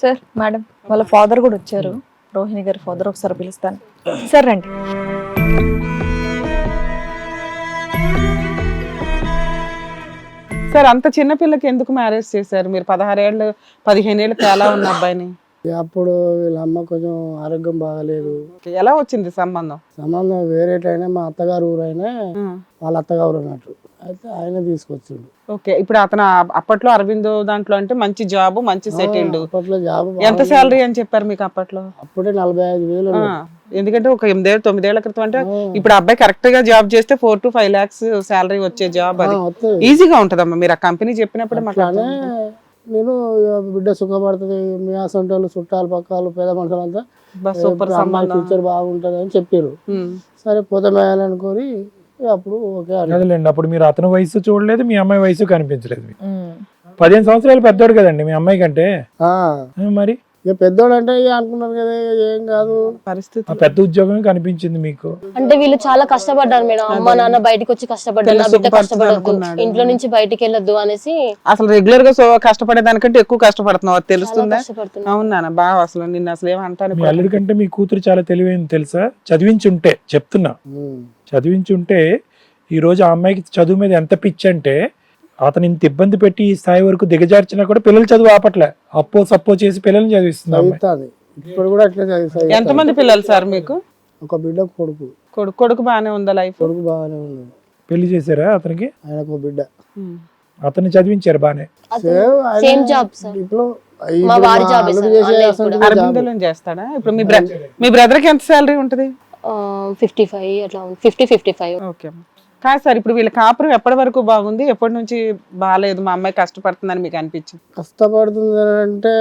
Sir madam వాళ్ళ father కూడా వచ్చారు. రోహిణి గారి ఫాదర్ ఒకసారి పిలుస్తాను. సార్ రండి. సార్ అంత చిన్న పిల్లకి ఎందుకు మ్యారేజ్ చేశారు? మీరు పదహారేళ్ళు పదిహేను ఏళ్ళు తేలా ఉన్న అబ్బాయిని. అప్పుడు వీళ్ళ అమ్మ కొంచెం ఆరోగ్యం బాగాలేదు. ఎలా వచ్చింది సంబంధం? సంబంధం వేరేటైనా మా అత్తగారు ఊరైనా వాళ్ళ అత్తగారు అన్నట్టు. అయితే ఆయన తీసుకొచ్చిండు. ఓకే ఇప్పుడు అతను అప్పట్లో అరవిందో దాంట్లో అంటే మంచి జాబ్ మంచి సెటిల్డ్. అప్పట్లో జాబ్ ఎంత శాలరీ అని చెప్పారు మీకు అప్పట్లో? అప్పుడే నలభై ఐదు వేలు. ఎందుకంటే ఒక ఎనిమిదేళ్ళు తొమ్మిదేళ్ళ క్రితం అంటే. ఇప్పుడు అబ్బాయి కరెక్ట్గా జాబ్ చేస్తే four to five lakhs salary వచ్చే జాబ్ అది. ఈజీగా ఉంటదమ్మా మీరు ఆ కంపెనీ చెప్పినప్పుడు నేను బిడ్డ సుఖపడుతుంది మీ అసంటోళ్ళు చుట్టాలు పక్కాలు పేద మనుషులు అంతా సూపర్ అమ్మాయి ఫ్యూచర్ బాగుంటుంది అని చెప్పారు. సరే పోతమేయాలనుకొని అప్పుడు అదేలేండి అప్పుడు మీరు అతని వయసు చూడలేదు మీ అమ్మాయి వయసు కనిపించలేదు. పదిహేను సంవత్సరాలు పెద్దోడు కదండి మీ అమ్మాయి కంటే. మరి? ఇక పెద్దోడు అంటే అనుకున్నారు కదా ఏం కాదు. పరిస్థితి ఆ పెద్ద ఉద్యోగమే కనిపించింది మీకు. అంటే వీళ్ళు చాలా కష్టపడ్డారు మేడం. అమ్మ నాన్న బయటకు వచ్చి కష్టపడ్డారు. నా బిడ్డ కష్టపడద్దు. ఇంట్లో నుంచి బయటికి వెళ్ళొద్దు అనేసి అసలు రెగ్యులర్గా సో కష్టపడే దానికంటే ఎక్కువ కష్టపడుతున్నావు అది తెలుస్తుందా? అవును నాన్న బాగా అసలు నిన్ను అసలు ఏమంటాను మీ అల్లుడి కంటే మీ కూతురు చాలా తెలివైంది తెలుసా? చదివించుంటే చెప్తున్నా. చదివించుంటే ఈ రోజు ఆ అమ్మాయికి చదువు మీద ఎంత పిచ్చి అంటే అతను ఇంత ఇబ్బంది పెట్టి ఈ స్థాయి వరకు దిగజార్చినా కూడా పిల్లలు చదువు ఆపట్లే. అప్పో సప్పో చేసి పిల్లల్ని చదివిస్తుంది ఇప్పుడు కూడా అట్లే చదివిస్తాది ఎంత మంది పిల్లలు సార్ మీకు? ఒక బిడ్డ కొడుకు. కొడుకు కొడుకు బాగానే ఉందా లైఫ్? కొడుకు బాగానే ఉంది పెళ్ళి చేశారా అతనికి? ఆయనకు ఒక బిడ్డ. అతన్ని చదివించారు బానే సేమ్ ఆయన జాబ్ సార్ ఇప్పుడు మా వారి జాబే చేస్తాడా? ఇప్పుడు మీ బ్రదర్ మీ బ్రదర్కి ఎంత శాలరీ ఉంటది? ఫిఫ్టీ ఫైవ్ అట్లా ఫిఫ్టీ ఫిఫ్టీ ఫైవ్ ఓకే. కాదు సార్ ఇప్పుడు వీళ్ళ కాపురం ఎప్పటి వరకు బాగుంది? ఎప్పటి నుంచి బాగాలేదు మా అమ్మాయి కష్టపడుతుందని మీకు అనిపించింది? కష్టపడుతుంది అంటే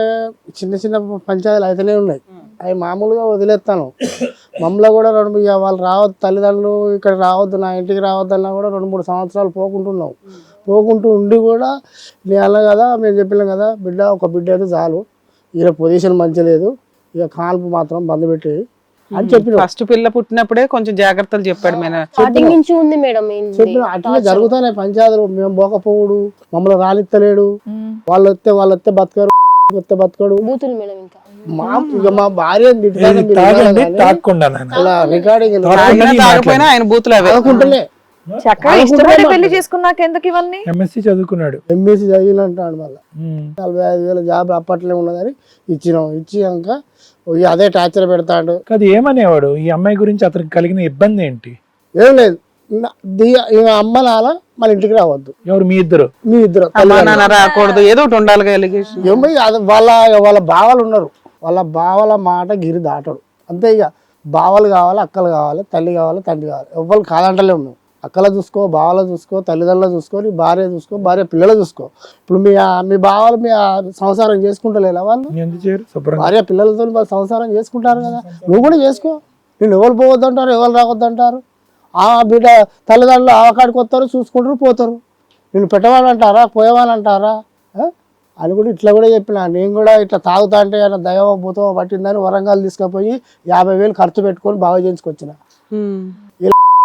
చిన్న చిన్న పంచాయతీలు అయితేనే ఉన్నాయి. అవి మామూలుగా వదిలేస్తాను. మమ్మల్ని కూడా రెండు ఇక వాళ్ళు రావద్దు తల్లిదండ్రులు ఇక్కడ రావద్దు నా ఇంటికి రావద్దు అన్నా కూడా రెండు మూడు సంవత్సరాలు పోకుంటున్నాం. పోకుంటూ ఉండి కూడా నేను అన్నా కదా మేము చెప్పినాం కదా బిడ్డ ఒక బిడ్డ అయితే చాలు. ఈయన పొజిషన్ మంచి లేదు. ఇక కాల్పు మాత్రం బంద్ పెట్టి అని చెప్పిన ఫస్ట్ పిల్ల పుట్టినప్పుడే కొంచెం జాగ్రత్తలు చెప్పాడు స్టార్టింగ్ నుంచి ఉంది మేడం ఏంది? చెప్పిన అట్లనే జరుగుతాయి పంచాయతీలు. మేము పోకపోవుడు మమ్మల్ని రానిత్తలేడు మ్మ్. వాళ్ళు వస్తే వాళ్ళు వస్తే బతకరు వస్తే బతకడు. బూతులు మేడం ఇంకా. మా ఇక మా భార్య తాగకుండా రికార్డింగ్ ఆయన బూతులు అవే. చక్కగా ఇష్టపడి పెళ్ళి చేసుకున్నాక ఎందుకు ఇవన్నీ? ఎంఎస్సి చదువుకున్నాడు. ఎంబీసీ చదివినంటాడు మళ్ళీ. నలభై ఐదు వేల జాబ్ అప్పట్లో ఉన్నదని ఇచ్చినాం. ఇచ్చినాక అదే టార్చర్ పెడతాడు. కాదు ఏమనేవాడు? ఈ అమ్మాయి గురించి అతనికి కలిగిన ఇబ్బంది ఏంటి? ఏం లేదు. అమ్మ నాన్న మన ఇంటికి రావద్దు. ఎవరు? మీ ఇద్దరు? మీ ఇద్దరు. రాకూడదు. ఏదో ఒకటి ఉండాలి అది వాళ్ళ వాళ్ళ బావలు ఉన్నారు. వాళ్ళ బావల మాట గిరి దాటడు. అంతే ఇక. బావలు కావాలి అక్కలు కావాలి తల్లి కావాలి తండ్రి కావాలి. ఎవ్వరు కాదంటలే ఉన్నావు అక్కల చూసుకో బావల చూసుకో తల్లిదండ్రులు చూసుకో నీ భార్య చూసుకో భార్య పిల్లలు చూసుకో. ఇప్పుడు మీ మీ బావలు మీ సంసారం చేసుకుంటలేరా వాళ్ళు? భార్య పిల్లలతో వాళ్ళు సంసారం చేసుకుంటారు కదా. నువ్వు కూడా చేసుకో. నేను ఎవరు పోవద్దంటారు ఎవరు రావద్దంటారు? ఆ బిడ్డ తల్లిదండ్రులు ఆవకాడికి వస్తారు చూసుకుంటారు పోతారు. నేను పెట్టవాలంటారా పోయేవాళ్ళంటారా? అని కూడా ఇట్లా కూడా చెప్పిన. నేను కూడా ఇట్లా తాగుతా అంటే ఏమైనా దయవ భూతమో పట్టిందని వరంగల్ తీసుకుపోయి యాభై వేలు ఖర్చు పెట్టుకొని బాగా చేయించుకొచ్చిన.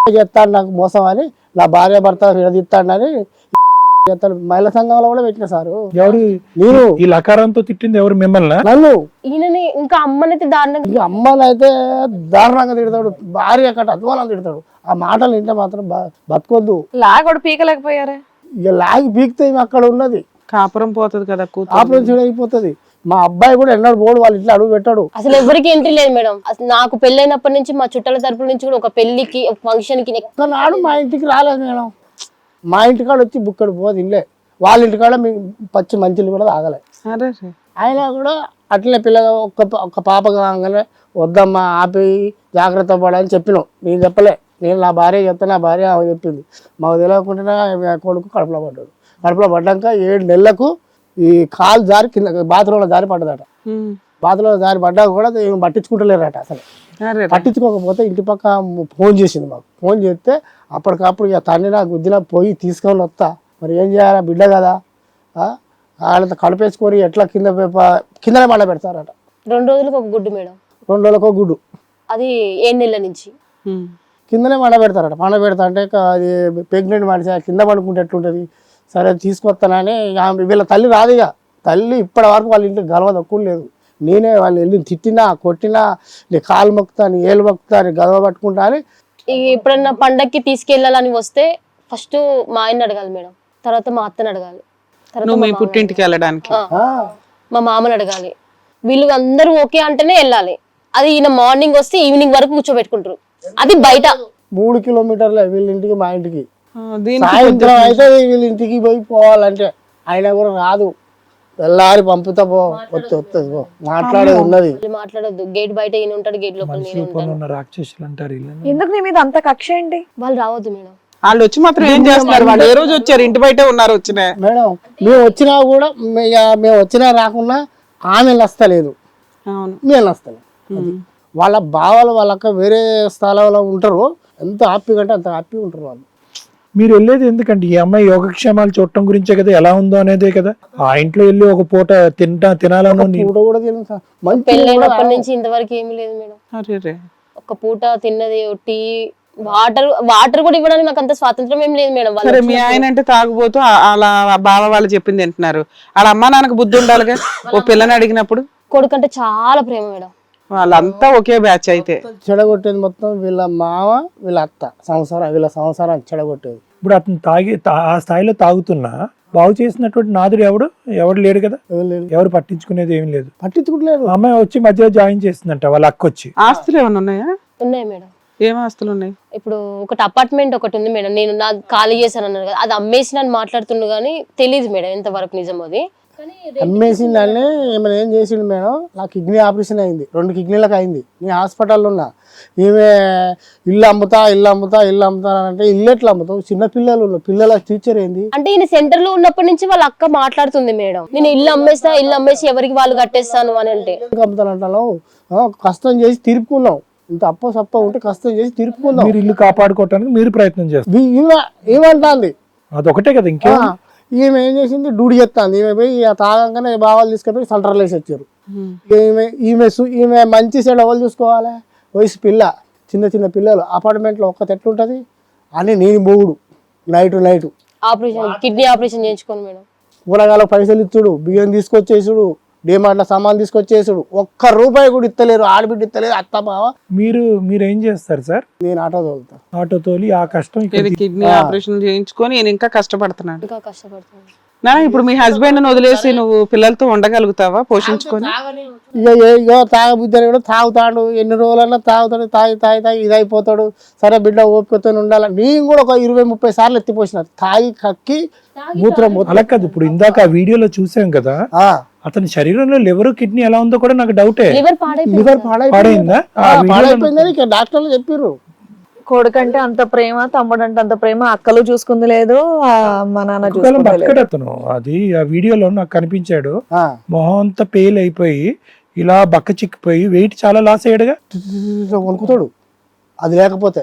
చేస్తాడు నాకు మోసం అని. నా భార్య భర్త విడదీస్తాడని చేస్తాడు. మహిళా సంఘంలో కూడా పెట్టిన సారు. ఎవరు? నేను ఈ లకారంతో తిట్టింది ఎవరు మిమ్మల్ని? నన్ను. ఈయనని ఇంకా అమ్మనైతే దారుణంగా ఇక అమ్మాయిలు అయితే దారుణంగా తిడతాడు. భార్య కట్ట అధ్వానం తిడతాడు. ఆ మాటలు వింటే మాత్రం బ- బతకొద్దు. లాగోడు పీకలేకపోయారే? ఇక లాగి పీకితే అక్కడ ఉన్నది? కాపురం పోతుంది కదా ఆపరేషన్ అయిపోతుంది మా అబ్బాయి కూడా ఎన్నడూ పోడు వాళ్ళ ఇంట్లో అడుగు పెట్టాడు. అసలు ఎవరికి ఎంట్రీ లేదు మేడం. అసలు నాకు పెళ్ళైనప్పటి నుంచి మా చుట్టాల తరపు నుంచి కూడా ఒక పెళ్ళికి ఫంక్షన్కి ఒక్కనాడు మా ఇంటికి రాలేదు మేడం. మా ఇంటికాడ వచ్చి బుక్కడు పోదు ఇల్లే. వాళ్ళ ఇంటికాడ మీ పచ్చి మంచిలు కూడా తాగలే. అయినా కూడా అట్లనే పిల్లగా ఒక్క ఒక్క పాప కాగానే వద్దమ్మా ఆపి జాగ్రత్త పడని చెప్పినాం. నేను చెప్పలే. నేను నా భార్య చెప్తే నా భార్య ఆమె చెప్పింది. మాకు తెలియకుండా కొడుకు కడుపులో పడ్డాడు. కడుపులో పడ్డాక ఏడు నెలలకు ఈ కాలు జారి కింద బాత్రూంలో జారి పడ్డదట. బాత్రూంలో జారి పడ్డా కూడా ఏం పట్టించుకుంటలేరట అసలు. అరే పట్టించుకోకపోతే ఇంటి పక్క ఫోన్ చేసింది మాకు. ఫోన్ చేస్తే అప్పటికప్పుడు ఇక తండ్రి నాకు గుద్దిన పోయి తీసుకొని వస్తా. మరి ఏం చేయాలా బిడ్డ కదా. ఆ? వాళ్ళతో కడిపేసుకొని ఎట్లా కింద కిందనే పండ పెడతారట. రెండు రోజులకు ఒక గుడ్డు మేడం. రెండు రోజులకు ఒక గుడ్డు. అది ఏడు నెలల నుంచి. కిందనే పండ పెడతారట. పండ పెడతా అంటే అది ప్రెగ్నెంట్ మనిషి కింద పడుకుంటే ఎట్లుంటుంది? సరే తీసుకొస్తానని ఆమె వీళ్ళ తల్లి రాదు ఇక. తల్లి ఇప్పటి వరకు వాళ్ళ ఇంటికి గలవ తక్కువ లేదు. నేనే వాళ్ళు వెళ్ళి తిట్టినా కొట్టినా నీ కాలు మొక్కుతా నీ ఏలు మొక్కుతా నీ గదవ పట్టుకుంటా అని ఈ ఎప్పుడన్నా పండక్కి తీసుకెళ్ళాలని వస్తే ఫస్ట్ మా ఆయన్ని అడగాలి మేడం. తర్వాత మా అత్తని అడగాలి. నువ్వు మా పుట్టింటికి వెళ్ళడానికి? మా మామని అడగాలి. వీళ్ళు అందరూ ఓకే అంటేనే వెళ్ళాలి. అది ఈయన మార్నింగ్ వస్తే ఈవినింగ్ వరకు కూర్చోబెట్టుకుంటారు. అది బయట. మూడు కిలోమీటర్లే వీళ్ళ ఇంటికి మా ఇంటికి. సాయంత్రం అయితే వీళ్ళ ఇంటికి పోయి పోవాలంటే ఆయన కూడా రాదు. తెల్లారి పంపుతా పో వస్తుంది వస్తుంది పో. మాట్లాడేది ఉన్నది. వాళ్ళు మాట్లాడొద్దు. గేట్ బయట ఈయన ఉంటాడు గేట్ లోపల రాక్షసులు అంటారు. ఎందుకు నీ మీద అంత కక్ష ఏంటి? వాళ్ళు రావద్దు మేడం. వాళ్ళు వచ్చి మాత్రం ఏం చేస్తున్నారు? వాళ్ళు ఏ రోజు వచ్చారు? ఇంటి బయటే ఉన్నారు వచ్చిన. మేడం మేము వచ్చినా కూడా మేము వచ్చినా రాకున్నా ఆమె వస్తలేదు అవును. మేము వస్తలేదు అది. వాళ్ళ బావలు వాళ్ళక్క వేరే స్థలంలో ఉంటారు. ఎంత హ్యాపీగా అంటే అంత హ్యాపీగా ఉంటారు వాళ్ళు. మీరు వెళ్ళేది ఎందుకంటే ఈ అమ్మాయి యోగక్షేమాలు చూడటం గురించే కదా? ఎలా ఉందో అనేదే కదా? ఆ ఇంట్లో వెళ్ళి ఒక పూట తింటా తినాలనో నీ- పూట కూడా తినదు సార్. మంచి పెళ్ళైనప్పటి నుంచి ఇంతవరకు ఏమీ లేదు మేడం. అరే రే. ఒక పూట తిన్నది టీ వాటర్ వాటర్ కూడా ఇవ్వడానికి నాకు అంత స్వాతంత్రం ఏం లేదు మేడం. వాళ్ళు సరే మీ ఆయన అంటే తాగుబోతూ ఆ- అలా బావ వాళ్ళు చెప్పింది తింటున్నారు వాళ్ళ అమ్మా నాన్నకు బుద్ధి ఉండాలిగా? ఓ పిల్లని అడిగినప్పుడు? కొడుకంటే చాలా ప్రేమ మేడం. వాళ్ళంతా ఒకే బ్యాచ్ అయితే. చెడగొట్టేది మొత్తం వీళ్ళ మామ వీళ్ళ అత్త. సంసారం వీళ్ళ సంసారాన్ని చెడగొట్టేది. ఇప్పుడు అతను తాగి తా- ఆ స్థాయిలో తాగుతున్నా బాగు చేసినటువంటి నాదుడు ఎవడు? ఎవడు లేడు కదా? ఎవరు లేరు. ఎవరు పట్టించుకునేది ఏం లేదు. పట్టించుకుంటలేరు ఆ అమ్మాయి వచ్చి మధ్యలో జాయిన్ చేసిందంట వాళ్ళ అక్క వచ్చి. ఆస్తులు ఏమైనా ఉన్నాయా? ఉన్నాయి మేడం. ఏం ఆస్తులు ఉన్నాయి? ఇప్పుడు ఒకటి అపార్ట్మెంట్ ఒకటి ఉంది మేడం. నేను నా ఖాళీ చేశాను అన్నారు కదా అది అమ్మేసి నన్ను మాట్లాడుతుండు కానీ తెలియదు మేడం ఎంతవరకు నిజం అది. అమ్మేసిందని ఏమైనా ఏం చేసిండు మేడం? నా కిడ్నీ ఆపరేషన్ అయింది. రెండు కిడ్నీలకు అయింది. నేను హాస్పిటల్లో ఉన్నా. ఈమె ఇల్లు అమ్ముతా ఇల్లు అమ్ముతా ఇల్లు అమ్ముతా అని అంటే ఇల్లు ఎట్లా అమ్ముతావు? చిన్న పిల్లలు ఉన్నారు. పిల్లల టీచర్ ఏంది? అంటే ఈయన సెంటర్లో ఉన్నప్పటి నుంచి వాళ్ళ అక్క మాట్లాడుతుంది మేడం. నేను ఇల్లు అమ్మేస్తా ఇల్లు అమ్మేసి ఎవరికి వాళ్ళు కట్టేస్తాను అని అంటే. ఎందుకు అమ్ముతానంటాను కష్టం చేసి తీర్పుకున్నాం. ఇంత అప్ప సప్ప ఉంటే కష్టం చేసి తీర్పుకుందాం మీరు ఇల్లు కాపాడుకోవటానికి మీరు ప్రయత్నం చేస్తారు. ఏమంటాంది? అదొకటే కదా ఇంకే? ఈమె ఏం చేసింది? డ్యూటీ చేస్తాంది ఈమె పోయి తాగంగానే బావాలు తీసుకుపోయి సెంటర్లో వేసి వచ్చారు ఈమె ఈమె సు- ఈమె మంచి సైడ్ ఎవరు చూసుకోవాలి? వయసు పిల్ల చిన్న చిన్న పిల్లలు. అపార్ట్మెంట్లో ఒక్క తెట్టు ఉంటుంది. అని నేను బోగుడు night night. Operation kidney operation చేయించుకోను madam. కూరగాయల పైసలు ఇచ్చుడు బియ్యం తీసుకొచ్చేసుడు. డిమార్ట్లో సామాన్ తీసుకొచ్చేసుడు. ఒక్క రూపాయి కూడా ఇస్తలేరు ఆడబిడ్డ ఇస్తలేరు అత్త బావ మీరు మీరు ఏం చేస్తారు సార్? నేను ఆటో తోలుతా. ఆటో తోలి ఆ కష్టం ఇక్కడ ఇది కిడ్నీ ఆపరేషన్ చేయించుకొని నేను ఇంకా కష్టపడుతున్నాను ఇంకా కష్టపడుతున్నాను నా ఇప్పుడు మీ హస్బెండ్ వదిలేసి నువ్వు పిల్లలతో ఉండగలుగుతావా? పోషించుకొని? ఇక ఏ- ఇగో తాగబుద్దని కూడా తాగుతాడు. ఎన్ని రోజులన్నా తాగుతాడు తాగి తాగి తాగి ఇది అయిపోతాడు సరే బిడ్డ ఓపికతో ఉండాలి? నేను కూడా ఒక ఇరవై ముప్పై సార్లు ఎత్తిపోసిన. తాగి కక్కి మూత్రం అలా కాదు ఇప్పుడు ఇందాక ఆ వీడియోలో చూసాం కదా? అతని శరీరంలో లివర్ కిడ్నీ ఎలా ఉందో కూడా నాకు డౌటే. లివర్ పాడైందా? పాడైపోయిందని డాక్టర్లు చెప్పారు కొడుకంటే అంత ప్రేమ తమ్ముడు అంటే అంత ప్రేమ అక్కలు చూసుకుంది లేదు ఆ మా నాన్న చూసుకుంది అతను అది ఆ వీడియోలో నాకు కనిపించాడు. మొహం అంతా పేల్ అయిపోయి ఇలా బక్క చిక్కిపోయి వెయిట్ చాలా లాస్ అయ్యాడుగా. వణుకుతాడు అది లేకపోతే.